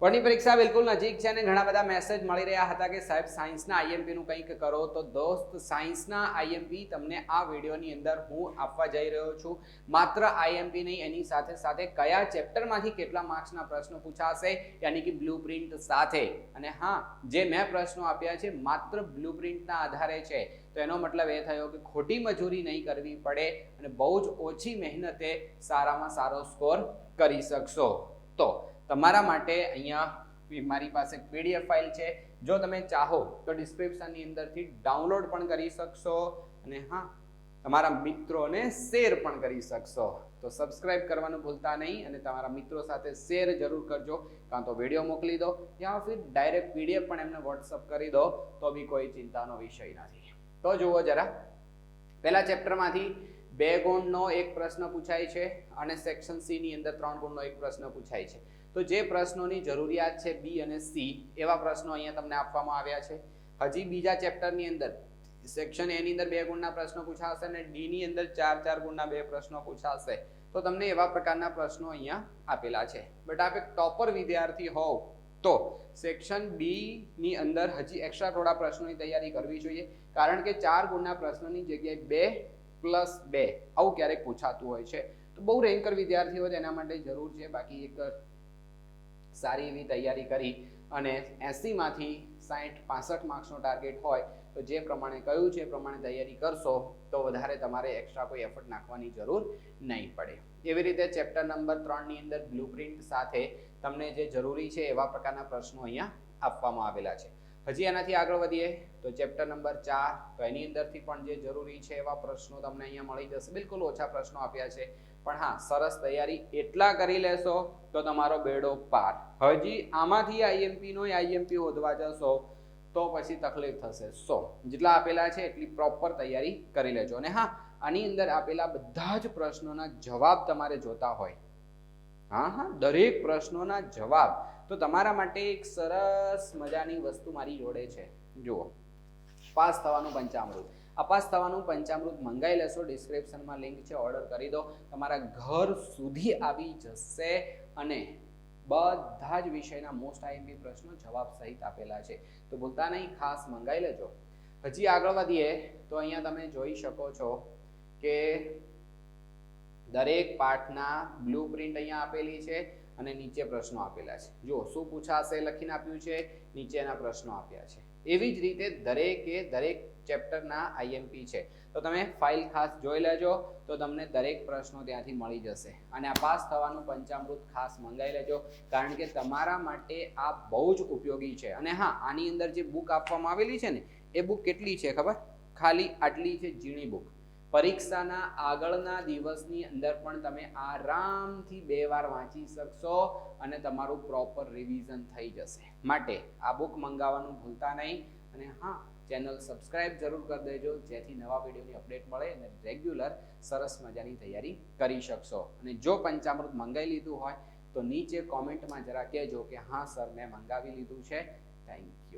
બોર્ડની પરીક્ષા બિલકુલ નજીક છે અને ઘણા બધા મેસેજ મળી રહ્યા હતા કે સાહેબ સાયન્સના આઈએમપીનું કંઈક કરો તો દોસ્ત સાયન્સના આઈએમપી તમને આ વિડીયોની અંદર હું આપવા જઈ રહ્યો છું. માત્ર આઈએમપી નહીં, એની સાથે સાથે કયા ચેપ્ટરમાંથી કેટલા માર્ક્સના પ્રશ્નો પૂછાશે, યાની કે બ્લુ સાથે. અને હા, જે મેં પ્રશ્નો આપ્યા છે, માત્ર બ્લુ આધારે છે. તો એનો મતલબ એ થયો કે ખોટી મજૂરી નહીં કરવી પડે અને બહુ જ ઓછી મહેનતે સારામાં સારો સ્કોર કરી શકશો. તો તમારા માટે અહીંયા મારી પાસે પીડીએફ ફાઇલ છે. જો તમે ચાહો તો ડિસ્ક્રિપ્શનની અંદરથી ડાઉનલોડ પણ કરી શકશો અને હા, તમારા મિત્રોને શેર પણ કરી શકશો. તો સબસ્ક્રાઇબ કરવાનું ભૂલતા નહીં અને તમારા મિત્રો સાથે શેર જરૂર કરજો. કાં તો વીડિયો મોકલી દો યા ફિર ડાયરેક્ટ પીડીએફ પણ એમને વોટ્સઅપ કરી દો, તો બી કોઈ ચિંતાનો વિષય નથી. તો જુઓ જરા. પહેલા ચેપ્ટરમાંથી બે ગુણનો એક પ્રશ્ન પૂછાય છે અને સેક્શન સીની અંદર ત્રણ ગુણનો એક પ્રશ્ન પૂછાય છે. તો જે પ્રશ્નોની જરૂરિયાત છે બી અને સી, એવા પ્રશ્નો અહીંયા તમને આપવામાં આવ્યા છે. હજી બીજા ચેપ્ટરની અંદર, સેક્શન એની અંદર બે ગુણના પ્રશ્નો પૂછાશે અને ડીની અંદર ચાર ચાર ગુણના બે પ્રશ્નો પૂછાશે. તો તમને એવા પ્રકારના પ્રશ્નો અહીંયા આપેલા છે. બટ આપ એક ટોપર વિદ્યાર્થી હોવ તો સેક્શન બી ની અંદર હજી એક્સ્ટ્રા થોડા પ્રશ્નોની તૈયારી કરવી જોઈએ. કારણ કે ચાર ગુણના પ્રશ્નોની જગ્યાએ બે પ્લસ બે આવું ક્યારેક પૂછાતું હોય છે. તો બહુ રેન્કર વિદ્યાર્થીઓ તેના માટે જરૂર છે. બાકી એક સારી એવી તૈયારી કરી અને એંસીમાંથી સાઠ પાસઠ માર્ક્સનો ટાર્ગેટ હોય તો જે પ્રમાણે કહ્યું છે એ પ્રમાણે તૈયારી કરશો તો વધારે તમારે એક્સ્ટ્રા કોઈ એફર્ટ નાખવાની જરૂર નહીં પડે. એવી રીતે ચેપ્ટર નંબર ત્રણની અંદર બ્લુપ્રિન્ટ સાથે તમને જે જરૂરી છે એવા પ્રકારના પ્રશ્નો અહીંયા આપવામાં આવેલા છે. હજી એનાથી આગળ વધીએ તો ચેપ્ટર નંબર ચાર, તો એની અંદરથી પણ જે જરૂરી છે એવા પ્રશ્નો તમને અહીંયા મળી જશે. બિલકુલ ઓછા પ્રશ્નો આપ્યા છે. પણ હા, સરસ તૈયારી. એટલા કરી લેશો તો તમારો બેડો પાર. હજી આમાંથી આઈએમપી નો આઈએમપી હોદવા જશો તો પછી તકલીફ થશે. સો, જેટલા આપેલા છે એટલી પ્રોપર તૈયારી કરી લેજો. અને હા, આની અંદર આપેલા બધા જ પ્રશ્નોના જવાબ તમારે જોતા હોય. હા હા, દરેક પ્રશ્નોના જવાબ. તો તમારા માટે એક સરસ મજાની વસ્તુ મારી જોડે છે. જુઓ. પાસ થવાનું પંચામૃત. આ પાસ થવાનું પંચામૃત મંગાવી લેશો ડિસ્ક્રિપ્શનમાં લિંક છે ઓર્ડર કરી દો. તમારા ઘર સુધી આવી જશે અને બધા જ વિષયના મોસ્ટ આઈએમપી પ્રશ્નો જવાબ સહિત આપેલા છે. તો ભૂલતા નહીં, ખાસ મંગાવી લેજો. હજી આગળ વધીએ, તો અહીંયા તમે જોઈ શકો છો કે દરેક પાઠના બ્લુ પ્રિન્ટ અહીંયા આપેલી છે અને નીચે પ્રશ્નો આપેલા છે. જો શું પૂછાશે લખીને આપ્યું છે? નીચેના પ્રશ્નો આપ્યા છે. એવી જ રીતે દરેકે દરેક ચેપ્ટરના આઈએમપી છે. તો તમે ફાઇલ ખાસ જોઈ લેજો, તો તમને દરેક પ્રશ્નો ત્યાંથી મળી જશે. અને આ પાસ થવાનું પંચામૃત ખાસ મંગાવી લેજો, કારણ કે તમારા માટે આ બહુ જ ઉપયોગી છે. અને હા, આની અંદર જે બુક આપવામાં આવેલી છે ને, એ બુક કેટલી છે ખબર? ખાલી આટલી છે ઝીણી બુક પરીક્ષાના આગળના દિવસની અંદર પણ તમે આરામથી બે વાર વાંચી શકશો અને તમારું પ્રોપર રિવિઝન થઈ જશે. માટે આ બુક મંગાવવાનું ભૂલતા નહીં અને હા ચેનલ સબસ્ક્રાઇબ જરૂર કરી દેજો, જેથી નવા વિડીયોની અપડેટ મળે અને રેગ્યુલર સરસ મજાની તૈયારી કરી શકશો. અને જો પંચામૃત મંગાવી લીધું હોય તો નીચે કોમેન્ટમાં જરા કહેજો કે હા સર મેં મંગાવી લીધું છે. Thank you